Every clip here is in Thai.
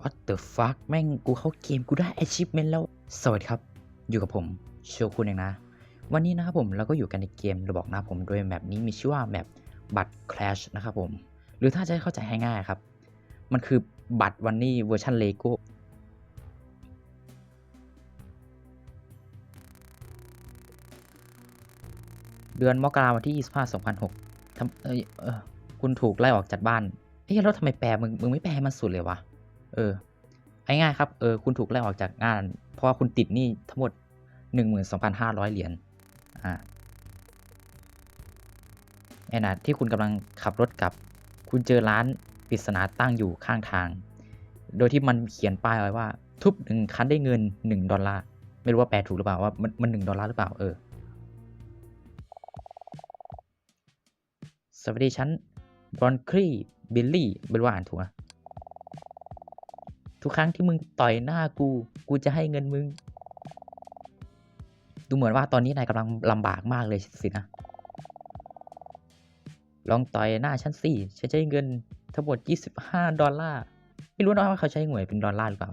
What the fuck แม่งกูเข้าเกมกูได้ achievement แล้ว สวัสดีครับ อยู่กับผมโชคุณเองนะ วันนี้นะครับผมเราก็อยู่กันในเกมระบอกนะผมโดยแมปนี้มีชื่อว่าแมปบัตร Clash นะครับผม หรือถ้าจะให้เข้าใจให้ง่ายครับ มันคือบัตรวันนี้เวอร์ชันเลโก้เดือนมกราวันที่ 25 2006ทำเอยเออคุณถูกไล่ออกจากบ้านเฮ้ยแล้วทำไมแปลมึงมึงไม่แปลมันสุดเลยวะ เออง่ายๆครับ เออ คุณถูกไล่ออกจากงาน เพราะว่าคุณติดหนี้ทั้งหมด 12,500 เหรียญ อ่าแอนนะที่คุณกำลังขับรถกลับ คุณเจอร้านปริศนาตั้งอยู่ข้างทาง โดยที่มันเขียนป้ายไว้ว่า ทุบหนึ่งคันได้เงิน 1 ดอลลาร์ ไม่รู้ว่าแปลถูกหรือเปล่าว่ามันมันหนึ่งดอลลาร์หรือเปล่า เออ สวัสดีฉันบรอนครีบิลลี่ไม่รู้ว่าอ่านถูกนะ ทุกครั้งที่มึงต่อยหน้ากู กูจะให้เงินมึง ดูเหมือนว่าตอนนี้นายกำลังลำบากมากเลยสินะ ลองต่อยหน้าฉันสิฉันให้เงินทั้งหมด 25 ดอลลาร์ ไม่รู้นะว่าเขาใช้หน่วยเป็นดอลลาร์หรือเปล่า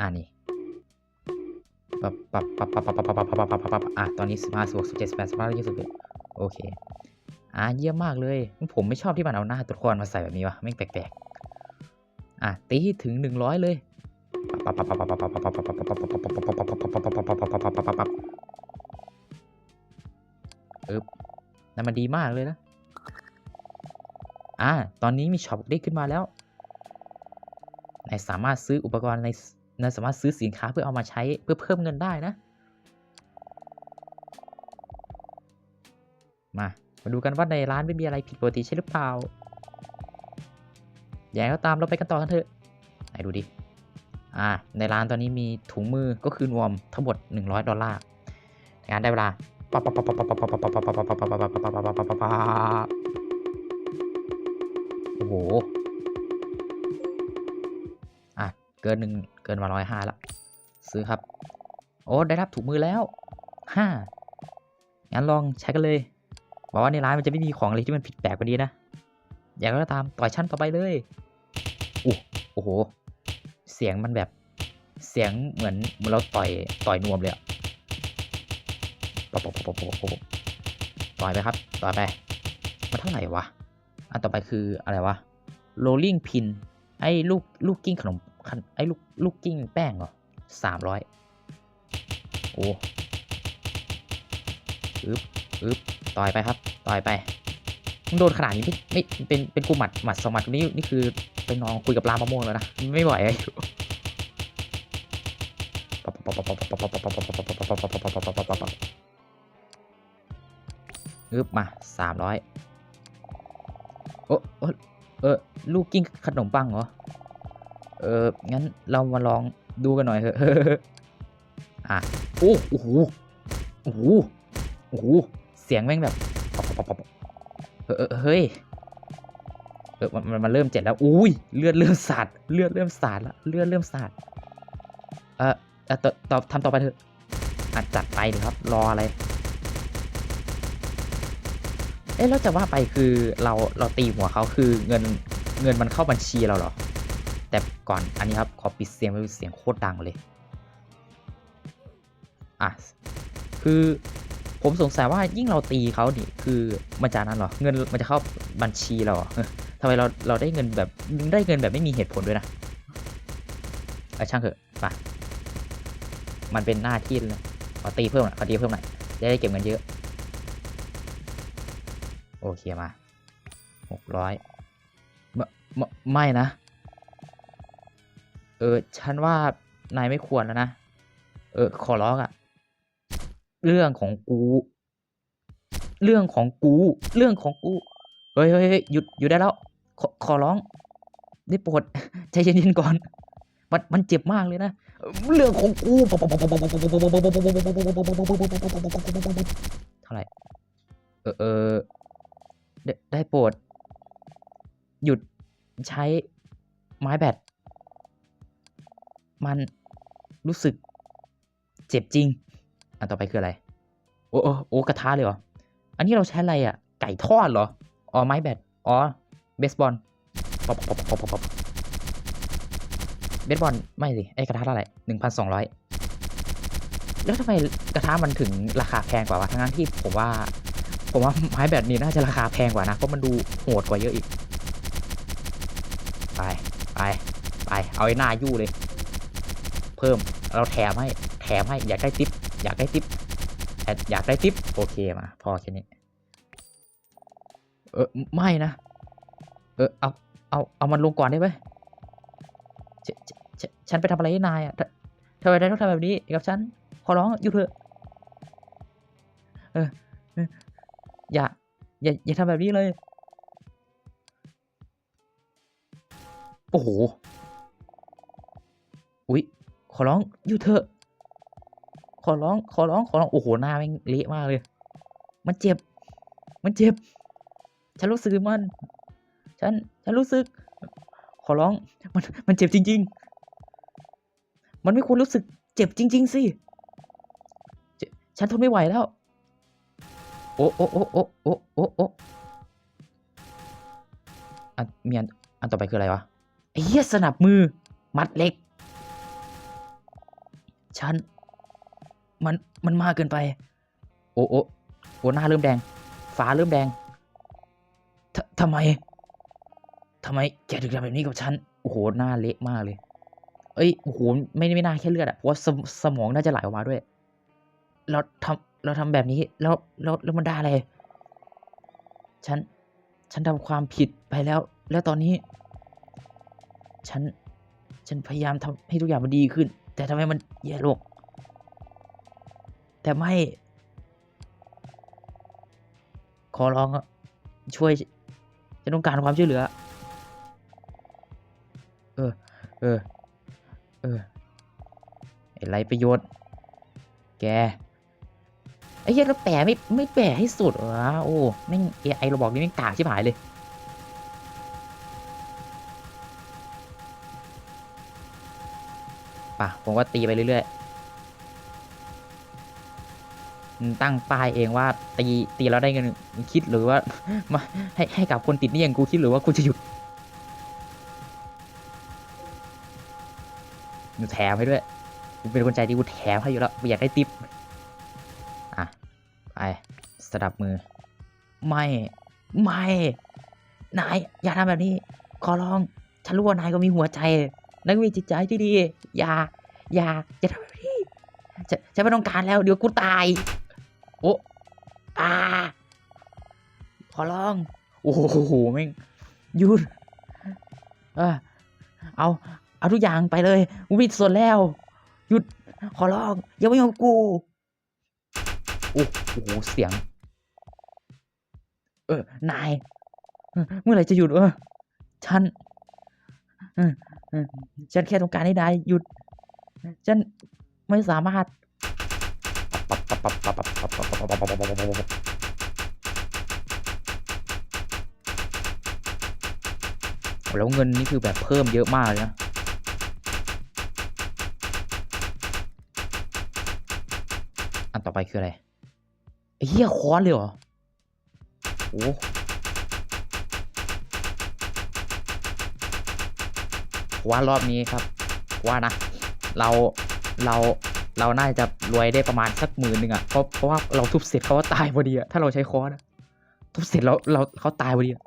อ่านี่ปับปับปับปับปับปับปับปับปับปับปับอะตอนนี้สิบห้าสิบหกสิบเจ็ดสิบแปดสิบเก้ายี่สิบโอเค อะเยี่ยมมากเลย ผมไม่ชอบที่มันเอาหน้าตัวละครมาใส่แบบนี้วะไม่แปลกๆ อะตีให้ถึงหนึ่งร้อยเลยเอบนั่นมันดีมากเลยนะ อะตอนนี้มีช็อปได้ขึ้นมาแล้ว นายสามารถซื้ออุปกรณ์ในนายสามารถซื้อสินค้าเพื่อเอามาใช้เพื่อเพิ่มเงินได้นะ มา มาดูกันว่าในร้านไม่มีอะไรผิดปกติใช่หรือเปล่า อย่างก็ตามเราไปกันต่อกันเถอะไหนดูดิ อ่า ในร้านตอนนี้มีถุงมือก็คือรวมทั้งหมด 100 ดอลลาร์ งานได้เวลาโอ้โห อะ เกินหนึ่งเกินมาร้อยห้าละ ซื้อครับ โอ้ ได้รับถุงมือแล้วห้างั้นลองใช้กันเลยบอกว่าในร้านมันจะไม่มีของอะไรที่มันผิดแปลกกว่านี้นะ อย่างไรก็ตามต่อยชั้นต่อไปเลย โอ้โห เสียงมันแบบเสียงเหมือนเราต่อยต่อยนวมเลยอะปะปะปะปะปะปะต่อยไปครับต่อยไปมันเท่าไหร่วะ อันต่อไปคืออะไรวะ rolling pin ไอ้ลูกลูกกิ้งขนมขนไอ้ลูกลูกกิ้งแป้งเหรอสามร้อยโอ้อึ๊บอึ๊บต่อยไปครับ ต่อยไปมึงโดนขนาดนี้ไม่ไม่เป็นเป็นกูหมัดหมัดสองหมัดนี้นี่คือ ไปนอนคุยกับลามะม่วงแล้วนะ ไม่ไหวอะอึบมาสามร้อยโอ้โอ้เออ ลูกกิ้งขนมปังเหรอ เออ งั้นเรามาลองดูกันหน่อยเถอะอะโอ้โหโอ้โหโอ้โหเสียงแม่งแบบเฮ้ย เออมันมันเริ่มเจ็บแล้ว อุ้ยเลือดเริ่มสาดเลือดเริ่มสาดละเลือดเริ่มสาดเออเออต่อต่อทำต่อไปเถอะอะจัดไปเลยครับ รออะไร เอ๊ะแล้วจะว่าไปคือเราเราตีหัวเขาคือเงินเงินมันเข้าบัญชีเราเหรอ แต่ก่อนอันนี้ครับ ขอปิดเสียงไปเสียงโคตรดังเลย อะ คือผมสงสัยว่ายิ่งเราตีเขานี่คือมันจะนั้นเหรอ เงินมันจะเข้าบัญชีเราเหรอเออ ทำไมเราเราได้เงินแบบได้เงินแบบไม่มีเหตุผลด้วยนะไอช่างเถอะไปมันเป็นหน้าที่เลยขอตีเพิ่มหน่อยขอตีเพิ่มหน่อยจะได้เก็บเงินเยอะ โอเคมาหกร้อยไม่ไม่นะ เออ ฉันว่านายไม่ควรแล้วนะ เออ ขอร้องอะเรื่องของกู เรื่องของกู เรื่องของกู เฮ้ยเฮ้ยหยุดหยุดได้แล้ว ขอขอร้อง ได้โปรดใจเย็นๆก่อน มันมันเจ็บมากเลยนะ เรื่องของกูเท่าไหร่ เออเออได้โปรด หยุดใช้ไม้แบต มันรู้สึก เจ็บจริงอันต่อไปคืออะไร โอ้โอ้กระทะเลยเหรอ อันนี้เราใช้อะไรอะ ไก่ทอดเหรอ อ๋อไม้แบตอ๋อเบสบอลปอบปอบปอบปอบเบสบอลไม่สิไอกระทะเท่าไหร่หนึ่งพันสองร้อยแล้วทำไมกระทะมันถึงราคาแพงกว่าวะทั้งนั้นที่ผมว่า ผมว่าไม้แบบนี้น่าจะราคาแพงกว่านะเพราะมันดูโหดกว่าเยอะอีก ไปไปไปเอาไอ้หน้ายู่เลย เพิ่มเราแถมให้แถมให้อยากได้ทิป อยากได้ทิปอดอยากได้ทิปโอเคมาพอแค่นี้ เออไม่นะ เออเอาเอาเอามันลงก่อนได้ไหมฉ,ฉ,ฉันไปทำอะไรให้นายอะทำไมนายต้องทำแบบนี้กับฉัน ขอร้องอยู่เถอะเออเอออย่า อย่า อย่าทำแบบนี้เลย โอ้โห อุ๊ย ขอร้องอยู่เถอะ ขอร้อง ขอร้อง ขอร้อง โอ้โห หน้าแม่งเละมากเลย มันเจ็บ มันเจ็บ ฉันรู้สึกมัน ฉัน ฉันรู้สึก ขอร้อง มัน มันเจ็บจริง ๆ มันไม่ควรรู้สึกเจ็บจริง ๆ สิ ฉันทนไม่ไหวแล้ว โอ้โอ้โอ้โอ้โอ้โอ้โอ้อันมีอันอันต่อไปคืออะไรวะไอ้เหี้ยสนับมือ มัดเหล็ก ฉัน มัน มันมากเกินไป โอ้โอ้โอ้หน้าเริ่มแดง ฟ้าเริ่มแดง ทำไมทำไมแกถึงทำแบบนี้กับฉัน โอ้โห หน้าเละมากเลย เอ้ย โอ้โห ไม่ไม่น่าแค่เลือดอะเพราะว่าสมสมองน่าจะไหลออกมาด้วย เราทำเราทำแบบนี้ แล้ว แล้ว แล้วมันได้อะไร ฉัน ฉันทำความผิดไปแล้ว แล้วตอนนี้ ฉัน ฉันพยายามทำให้ทุกอย่างมันดีขึ้น แต่ทำไมมันแย่ลง แต่ไม่ ขอร้องอะช่วย ฉันต้องการความช่วยเหลือ เออ เออ เออไอ้ไรประโยชน์ แก ไอ้เหี้ยแล้วแปะไม่ไม่แปะให้สุดเหรอโอ้แม่งเอไอเราบอกนี่แม่งกากชิบหายเลย ป่ะ ผมว่าตีไปเรื่อยๆ ตั้งป้ายเองว่าตีตีแล้วได้เงินคิดหรือว่ามาให้ให้กับคนติดนี่อย่างกูคิดหรือว่ากูจะหยุดกูแถมให้ด้วยกูเป็นคนใจดีกูแถมให้อยู่แล้วกูอยากได้ติปอะไปสดับมือ ไม่ไม่นายอย่าทำแบบนี้ ขอร้องฉันรู้ว่านายก็มีหัวใจนายก็มีจิตใจที่ดี อย่า อย่าอย่าทำแบบนี้ฉันไม่ต้องการแล้วเดี๋ยวกูตาย ขอร้องโอ้โหแม่งหยุดเออเอาเอาทุกอย่างไปเลยกูมีส่วนแล้ว หยุดขอร้องอย่ามายุ่งกับกูโอ้โหเสียง เออนาย เมื่อไหร่จะหยุดเออฉันออฉันแค่ต้องการให้นายหยุด ฉันไม่สามารถ แล้วเงินนี่คือแบบเพิ่มเยอะมากเลยนะอันต่อไปคืออะไรไอ้เหี้ยค้อนเลยเหรอโอ้ว่ารอบนี้ครับ ว่านะ เราเราเราน่าจะรวยได้ประมาณสักหมื่นหนึ่งอะเพราะเพราะว่าเราทุบเสร็จเขาก็ตายพอดีอะถ้าเราใช้ค้อนทุบเสร็จแล้วเราเขาตายพอดีอะ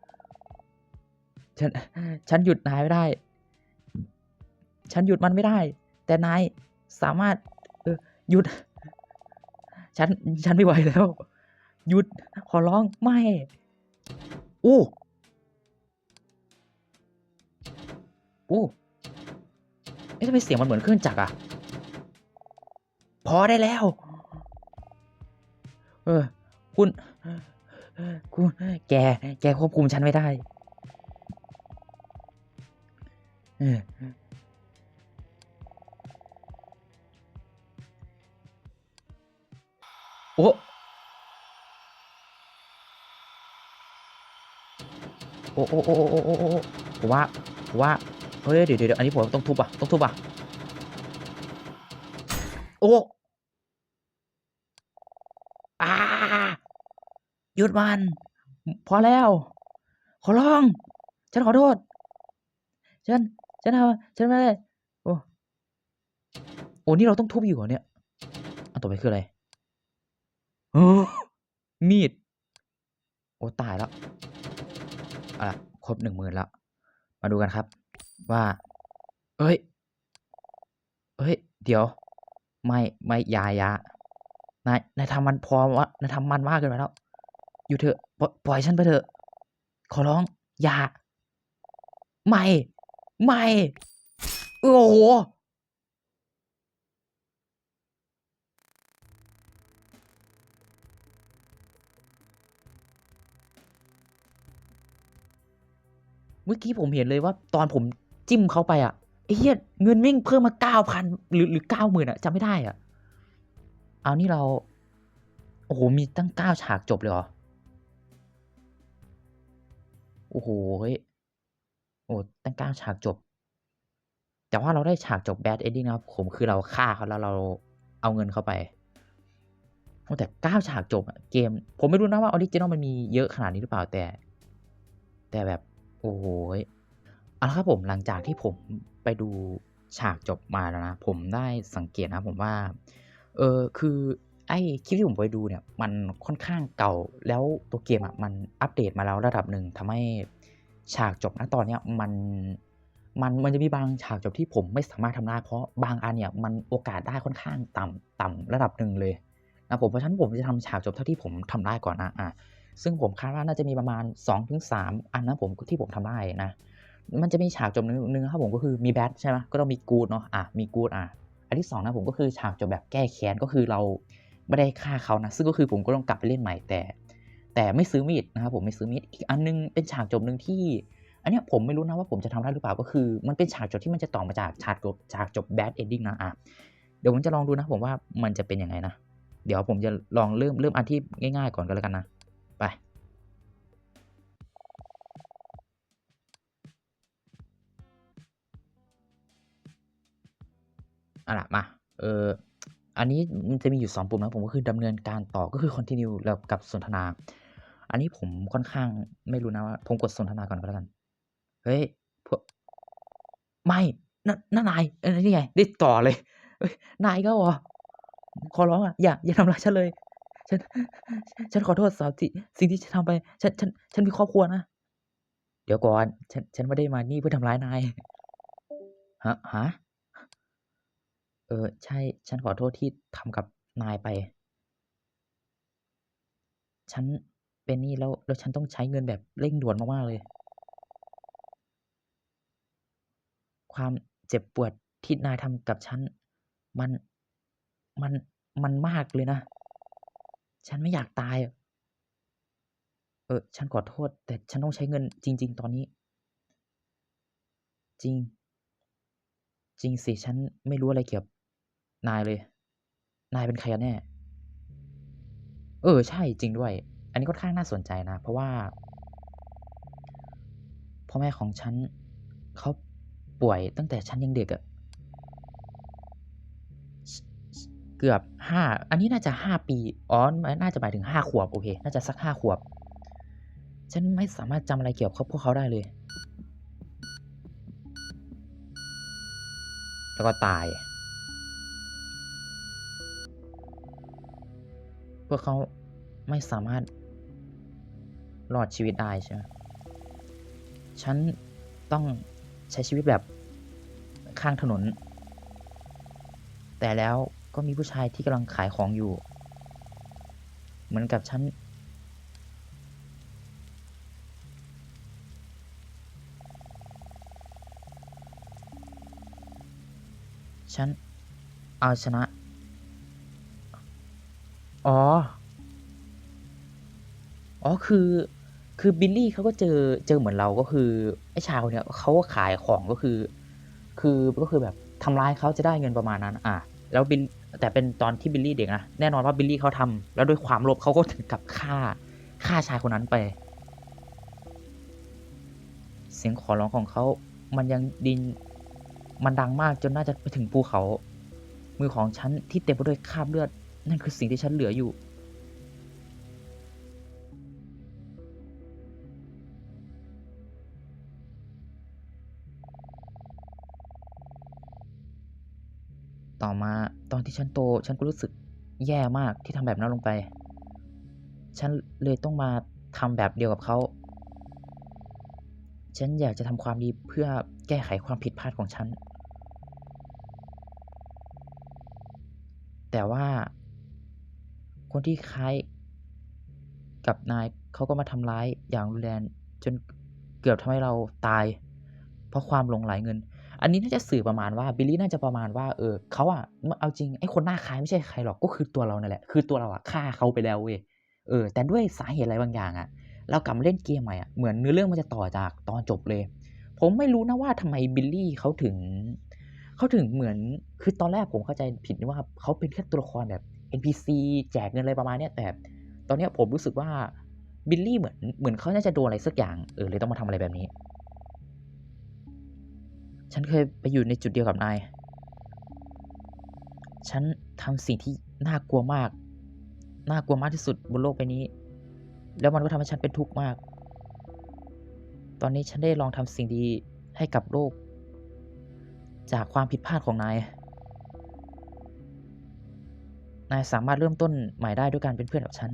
ฉันฉันหยุดนายไม่ได้ ฉันหยุดมันไม่ได้ แต่นายสามารถเออหยุด ฉันฉันไม่ไหวแล้ว หยุดขอร้องไม่โอ้โอ้เอ๊ะทำไมเสียงมันเหมือนเครื่องจักรอะพอได้แล้ว เออ คุณ คุณ แก แกควบคุมฉันไม่ได้ โอ้โอ้โอ้โอ้โอ้โอ้โอ้โอ้ผมว่าผมว่าเฮ้ยเดี๋ยวเดี๋ยวอันนี้ผมต้องทุบอะต้องทุบอะโอ้อาหยุดมัน พอแล้ว ขอร้อง ฉันขอโทษ ฉัน ฉันทำฉันไม่ได้โอ้โอ้นี่เราต้องทุบอยู่เหรอเนี่ยอันต่อไปคืออะไรเออมีด โอ้ตายแล้วอะครบหนึ่งหมื่นแล้ว มาดูกันครับ ว่า เอ้ย เอ้ย เดี๋ยว ไม่ไม่อยาอยานายนายทำมันพอวะนายทำมันมากเกินไปแล้ว อยู่เถอะปล่อยปล่อยฉันไปเถอะ ขอร้อง อย่า ไม่ ไม่โอ้โหเมื่อกี้ผมเห็นเลยว่าตอนผมจิ้มเขาไปอะไอ้เหี้ยเงินแม่งเพิ่มมาเก้าพันหรือหรือเก้าหมื่นอะจำไม่ได้อะ เอานี่เรา โอ้โห มีตั้งเก้าฉากจบเลยเหรอ โอ้โหเฮ้ย โอ้ตั้งเก้าฉากจบ แต่ว่าเราได้ฉากจบแบดเอนดิ้งนะครับผมคือเราฆ่าเขาแล้วเราเอาเงินเข้าไปโอ้แต่เก้าฉากจบอะเกม ผมไม่รู้นะว่าออริจินอลมันมีเยอะขนาดนี้หรือเปล่าแต่ แต่แบบโอ้โหเอาละครับผมหลังจากที่ผมไปดูฉากจบมาแล้วนะ ผมได้สังเกตนะผมว่า เออคือไอ้คลิปที่ผมไปดูเนี่ย มันค่อนข้างเก่าแล้วตัวเกมอะมันอัปเดตมาแล้วระดับหนึ่งทำให้ ฉากจบนะตอนเนี้ยมันมันมันจะมีบางฉากจบที่ผมไม่สามารถทำได้เพราะบางอันเนี่ยมันโอกาสได้ค่อนข้างต่ำต่ำระดับหนึ่งเลยนะผมเพราะฉะนั้นผมจะทำฉากจบเท่าที่ผมทำได้ก่อนนะอะซึ่งผมคาดว่าน่าจะมีประมาณ 2-3ถึงอันนะผมที่ผมทำได้นะมันจะมีฉากจบหนึ่งนะครับผมก็คือมีแบทใช่ไหมก็ต้องมีกูดเนาะอะมีกูดอะอันที่สองนะผมก็คือฉากจบแบบแก้แค้นก็คือเราไม่ได้ฆ่าเขานะซึ่งก็คือผมก็ต้องกลับไปเล่นใหม่แต่ แต่ไม่ซื้อมีดนะครับผมไม่ซื้อมีดอีกอันนึงเป็นฉากจบหนึ่งที่ อันเนี้ยผมไม่รู้นะว่าผมจะทำได้หรือเปล่าก็คือ มันเป็นฉากจบที่มันจะต่อมาจากฉากจบฉากจบแบดเอนดิ้งนะอะเดี๋ยวผมจะลองดูนะผมว่ามันจะเป็นยังไงนะเดี๋ยวผมจะลองเริ่มเริ่มอันที่ง่ายๆก่อนก็แล้วกันนะไปเอาล่ะมาเออ อันนี้มันจะมีอยู่สองปุ่มนะผมก็คือดำเนินการต่อก็คือ continue แล้วกับสนทนา อันนี้ผมค่อนข้างไม่รู้นะว่า ผมกดสนทนาก่อนก็แล้วกัน เฮ้ยพวกไม่นั่นนายเออนี่ไงได้ต่อเลยนายก็เหรอขอร้องอะอย่าอย่าทำร้ายฉันเลย ฉัน ฉันขอโทษสาวที่สิ่งที่ฉันทำไป ฉันฉันฉันมีครอบครัวนะเดี๋ยวก่อน ฉันฉันไม่ได้มานี่เพื่อทำร้ายนายฮะฮะ เออ ใช่ ฉันขอโทษที่ทำกับนายไป ฉันเป็นหนี้แล้ว แล้วฉันต้องใช้เงินแบบเร่งด่วนมาก ๆ เลย ความเจ็บปวดที่นายทำกับฉัน มัน มัน มันมากเลยนะ ฉันไม่อยากตาย เออ ฉันขอโทษ แต่ฉันต้องใช้เงินจริง ๆ ตอนนี้ จริง จริงสิ ฉันไม่รู้อะไรเกี่ยวกับ นายเลย นายเป็นใครกันแน่ เออ ใช่จริงด้วย อันนี้ค่อนข้างน่าสนใจนะ เพราะว่าพ่อแม่ของฉันเขาป่วยตั้งแต่ฉันยังเด็กอะเกือบ5อันนี้น่าจะ5ปีอ๋อน่าจะหมายถึง5ขวบโอเค น่าจะสัก5ขวบ ฉันไม่สามารถจำอะไรเกี่ยวกับพวกเขาได้เลย แล้วก็ตาย พวกเขาไม่สามารถรอดชีวิตได้ใช่ไหมฉันต้องใช้ชีวิตแบบข้างถนน แต่แล้วก็มีผู้ชายที่กำลังขายของอยู่ เหมือนกับฉัน ฉันเอาชนะ อ๋อ อ๋อ คือ คือบิลลี่เขาก็เจอ เจอเหมือนเรา ก็คือ ไอ้ชายคนเนี้ยเขาก็ขายของก็คือ คือก็คือแบบทำร้ายเขาจะได้เงินประมาณนั้น อะ แล้วบิลแต่เป็นตอนที่บิลลี่เด็กนะ แน่นอนว่าบิลลี่เขาทำแล้วด้วยความโลภเขาก็ถึงกับฆ่า ฆ่าชายคนนั้นไป เสียงขอร้องของเขา มันยังดิน มันดังมากจนน่าจะไปถึงภูเขา มือของฉันที่เต็มไปด้วยคราบเลือด นั่นคือสิ่งที่ฉันเหลืออยู่ ต่อมาตอนที่ฉันโต ฉันก็รู้สึกแย่มากที่ทำแบบนั้นลงไป ฉันเลยต้องมาทำแบบเดียวกับเขา ฉันอยากจะทำความดีเพื่อแก้ไขความผิดพลาดของฉัน แต่ว่า คนที่คล้ายกับนายเขาก็มาทำร้ายอย่างรุนแรงจนเกือบทำให้เราตาย เพราะความหลงไหลเงิน อันนี้น่าจะสื่อประมาณว่าบิลลี่น่าจะประมาณว่าเออเขาอะเอาจริงไอ้คนหน้าคล้ายไม่ใช่ใครหรอกก็คือตัวเรานั่นแหละคือตัวเราอะฆ่าเขาไปแล้วเว้ยเออ แต่ด้วยสาเหตุอะไรบางอย่างอะเรากลับมาเล่นเกมใหม่อะเหมือนเนื้อเรื่องมันจะต่อจากตอนจบเลย ผมไม่รู้นะว่าทำไมบิลลี่เขาถึงเขาถึงเหมือนคือตอนแรกผมเข้าใจผิดว่าเขาเป็นแค่ตัวละครแบบ NPC แจกเงินอะไรประมาณนี้แต่ตอนนี้ผมรู้สึกว่าบิลลี่เหมือนเหมือนเขาน่าจะโดนอะไรสักอย่างเออเลยต้องมาทำอะไรแบบนี้ ฉันเคยไปอยู่ในจุดเดียวกับนาย ฉันทำสิ่งที่น่ากลัวมาก น่ากลัวมากที่สุดบนโลกใบนี้ แล้วมันก็ทำให้ฉันเป็นทุกข์มาก ตอนนี้ฉันได้ลองทำสิ่งดีให้กับโลก จากความผิดพลาดของนาย นายสามารถเริ่มต้นใหม่ได้ด้วยการเป็นเพื่อนกับฉัน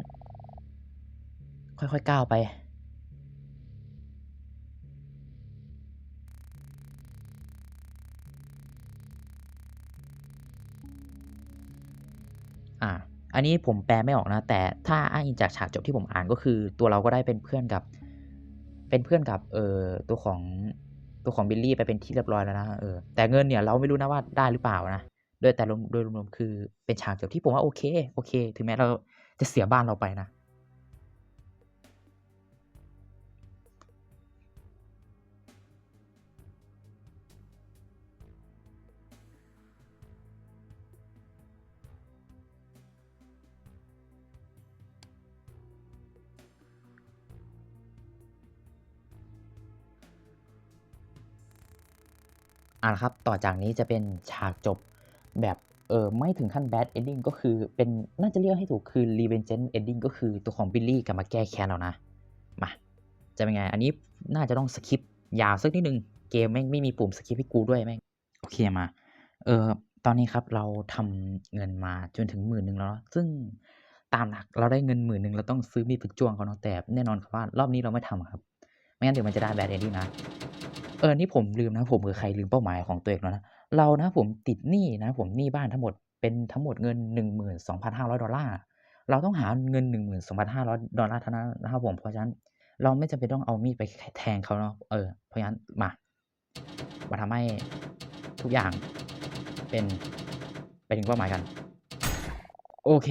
ค่อยๆก้าวไป อ่า อันนี้ผมแปลไม่ออกนะ แต่ถ้าอ้างอิงจากฉากจบที่ผมอ่านก็คือ ตัวเราก็ได้เป็นเพื่อนกับ เป็นเพื่อนกับ เอ่อ ตัวของตัวของบิลลี่ไปเป็นที่เรียบร้อยแล้วนะ เออ แต่เงินเนี่ยเราไม่รู้นะว่าได้หรือเปล่านะ โดยแต่โดยรวมๆคือเป็นฉากจบที่ผมว่าโอเคโอเค ถึงแม้เราจะเสียบ้านเราไปนะ อ่าครับ ต่อจากนี้จะเป็นฉากจบ แบบเออไม่ถึงขั้น bad ending ก็คือเป็นน่าจะเรียกให้ถูกคือ revenge ending ก็คือตัวของบิลลี่กลับมาแก้แค้นแล้วนะ มาจะเป็นไง อันนี้น่าจะต้องสคิปยาวสักนิดนึง เกมแม่งไม่มีปุ่มสคิปให้กูด้วยแม่งโอเคมาเออตอนนี้ครับเราทำเงินมาจนถึงหมื่นหนึ่งแล้ว ซึ่งตามหลักเราได้เงินหมื่นหนึ่งเราต้องซื้อมีดฝึกจ้วงเขาเนาะแต่แน่นอนครับว่ารอบนี้เราไม่ทำครับไม่งั้นเดี๋ยวมันจะได้ bad ending นะเออนี่ผมลืมนะผมคือใครลืมเป้าหมายของตัวเองแล้วนะ เรานะผมติดหนี้นะผมหนี้บ้านทั้งหมดเป็นทั้งหมดเงิน 12,500 ดอลลาร์ เราต้องหาเงิน 12,500 ดอลลาร์เท่านั้นนะครับผม เพราะฉะนั้นเราไม่จำเป็นต้องเอามีดไปแทงเขาเนาะ เออ เพราะฉะนั้นมามาทำให้ทุกอย่างเป็นไปถึงเป้าหมายกัน โอเค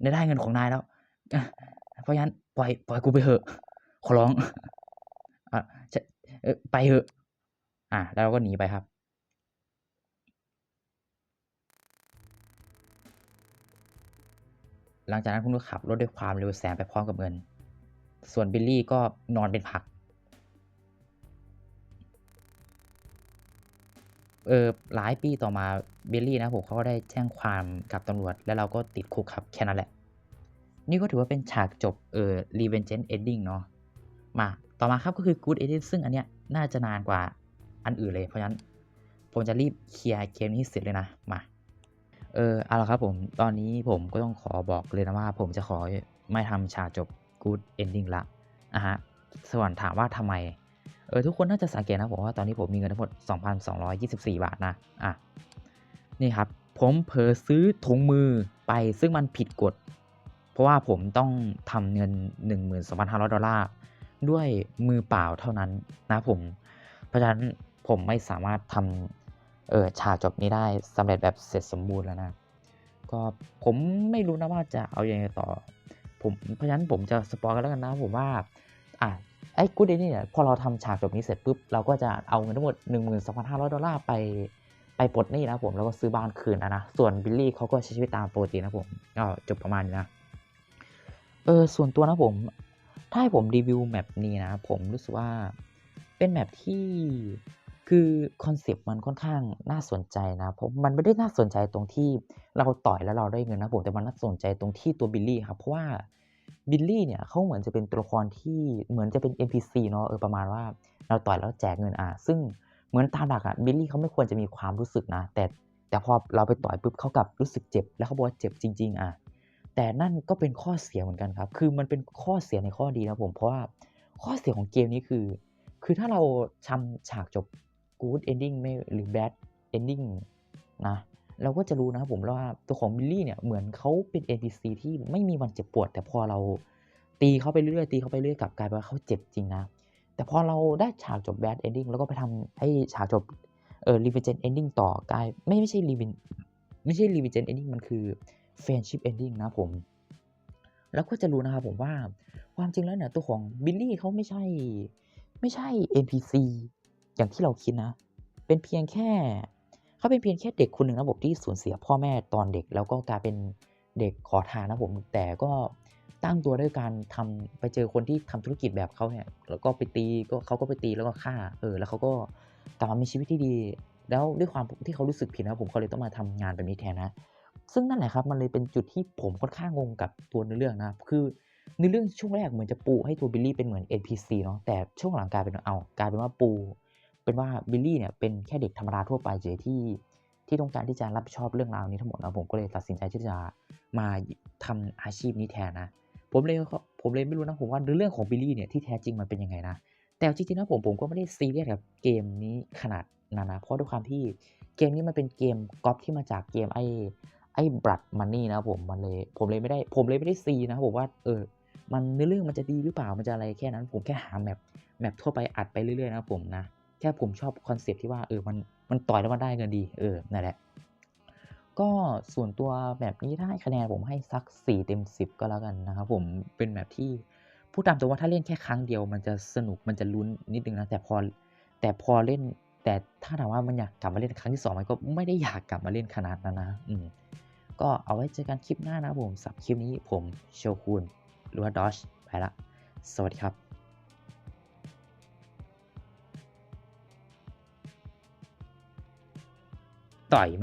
ได้ได้เงินของนายแล้ว เพราะฉะนั้นปล่อยปล่อยกูไปเถอะ ขอร้องอะไปเถอะ อะแล้วเราก็หนีไปครับ หลังจากนั้นคุณก็ขับรถด้วยความเร็วแสงไปพร้อมกับเงิน ส่วนบิลลี่ก็นอนเป็นผัก เออหลายปีต่อมาบิลลี่นะผมเขาก็ได้แจ้งความกับตำรวจ แล้วเราก็ติดคุกครับแค่นั้นแหละ นี่ก็ถือว่าเป็นฉากจบเออ revenge ending เนาะ มาต่อมาครับก็คือ good ending ซึ่งอันเนี้ยน่าจะนานกว่าอันอื่นเลย เพราะฉะนั้นผมจะรีบเคลียร์เกมนี้เสร็จเลยนะ มา เออเอาละครับผม ตอนนี้ผมก็ต้องขอบอกเลยนะว่า ผมจะขอไม่ทำฉากจบ good ending ละอะฮะ ส่วนถามว่าทำไม เออทุกคนน่าจะสังเกตนะผมว่าตอนนี้ผมมีเงินทั้งหมด 2,224 บาทนะ อะ นี่ครับ ผมเผลอซื้อถุงมือไปซึ่งมันผิดกฎ เพราะว่าผมต้องทำเงิน 12,500 ดอลลาร์ด้วยมือเปล่าเท่านั้นนะผม เพราะฉะนั้นผมไม่สามารถทำ เออฉากจบนี้ได้สำเร็จแบบเสร็จสมบูรณ์แล้วนะ ก็ผมไม่รู้นะว่าจะเอาอยัางไงต่อ ผมเพราะฉะนั้นผมจะสปอยกันแล้วกันนะผมว่าอะไอ้กูดเดนี่เนี่ยพอเราทำฉากจบนี้เสร็จปุ๊บเราก็จะเอาเงินทั้งหมด 12,500 ดอลลาร์ไปไปปลดหนี้นะผมแล้วก็ซื้อบ้านคืนนะนะส่วนบิลลี่เขาก็ใช้ชีวิตตามปกตินะผมก็จบประมาณนี้นะเออส่วนตัวนะผมถ้าให้ผมรีวิวแมปนี้นะผมรู้สึกว่าเป็นแมปที่ คือคอนเซปต์มันค่อนข้างน่าสนใจนะผมมันไม่ได้น่าสนใจตรงที่เราต่อยแล้วเราได้เงินนะผมแต่มันน่าสนใจตรงที่ตัวบิลลี่ครับเพราะว่าบิลลี่เนี่ยเขาเหมือนจะเป็นตัวละครที่เหมือนจะเป็น NPC เนาะเออประมาณว่าเราต่อยแล้วแจกเงินอะซึ่งเหมือนตามหลักอะบิลลี่เขาไม่ควรจะมีความรู้สึกนะ แต่แต่พอเราไปต่อยปุ๊บเขากับรู้สึกเจ็บ แล้วเขาบอกว่าเจ็บจริง ๆ อะแต่นั่นก็เป็นข้อเสียเหมือนกันครับ คือมันเป็นข้อเสียในข้อดีนะผมเพราะว่าข้อเสียของเกมนี้คือ คือถ้าเราทำฉากจบ good ending ไม่หรือ bad ending นะเราก็จะรู้นะครับผมว่าตัวของบิลลี่เนี่ยเหมือนเขาเป็น NPC ที่ไม่มีวันเจ็บปวด แต่พอเราตีเขาไปเรื่อยตีเขาไปเรื่อยกลับกลายเป็นว่าเขาเจ็บจริงนะ แต่พอเราได้ฉากจบ bad ending แล้วก็ไปทำให้ฉากจบเออ revenge ending ต่อกลายไม่ไม่ใช่ revenge ไม่ใช่ revenge ending มันคือ friendship ending นะผม แล้วก็จะรู้นะครับผมว่าความจริงแล้วเนี่ยตัวของบิลลี่เขาไม่ใช่ไม่ใช่ NPC อย่างที่เราคิดนะ เป็นเพียงแค่เขาเป็นเพียงแค่เด็กคนหนึ่งนะผมที่สูญเสียพ่อแม่ตอนเด็ก แล้วก็กลายเป็นเด็กขอทานนะผม แต่ก็ตั้งตัวด้วยการทำไปเจอคนที่ทำธุรกิจแบบเขาเนี่ย แล้วก็ไปตีก็เขาก็ไปตีแล้วก็ฆ่า เออ แล้วเขาก็กลับมามีชีวิตที่ดี แล้วด้วยความที่เขารู้สึกผิดนะผมเขาเลยต้องมาทำงานแบบนี้แทนนะ ซึ่งนั่นแหละครับมันเลยเป็นจุดที่ผมค่อนข้างงงกับตัวเนื้อเรื่องนะครับคือเนื้อเรื่องช่วงแรกเหมือนจะปูให้ตัวบิลลี่เป็นเหมือน NPC เนาะแต่ช่วงหลังกลายเป็นเอากลายเป็นว่าปู เป็นว่าบิลลี่เนี่ยเป็นแค่เด็กธรรมดาทั่วไปเฉยที่ที่ต้องการที่จะรับผิดชอบเรื่องราวนี้ทั้งหมดนะผมก็เลยตัดสินใจที่จะมาทำอาชีพนี้แทนนะ ผมเลยผมเลยไม่รู้นะผมว่าเรื่องของบิลลี่เนี่ยที่แท้จริงมันเป็นยังไงนะ แต่จริงๆนะผมผมก็ไม่ได้ซีเรียสกับเกมนี้ขนาดนั้นนะเพราะด้วยความที่เกมนี้มันเป็นเกมก๊อปที่มาจากเกมไอไอ้บลัดมันนี่นะผมมันเลยผมเลยไม่ได้ผมเลยไม่ได้ซีนะผมว่าเออมันเนื้อเรื่องมันจะดีหรือเปล่ามันจะอะไรแค่นั้น ผมแค่หาแมปแมปทั่วไปอัดไปเรื่อยๆนะผมนะ ค่ผมชอบคอนเซปที่ว่าเออมันมันต่อยแล้วมันได้เงินดีเออนั่นแหละก็ส่วนตัวแบบนี้ถ้าให้คะแนนผมให้สัก 4 เต็ม 10 ก็แล้วกันนะครับผมเป็นแบบที่พูดตามตรงว่าถ้าเล่นแค่ครั้งเดียว มันจะสนุกมันจะลุ้นนิดนึงนะแต่พอแต่พอเล่น แต่ถ้าถามว่ามันอยากกลับมาเล่นครั้งที่สองมันก็ไม่ได้อยากกลับมาเล่นขนาดนั้นนะอืมก็เอาไว้เจอกันคลิปหน้านะครับผมสับคลิปนี้ผมโชคุนหรือว่าดอชไปละสวัสดีครับ time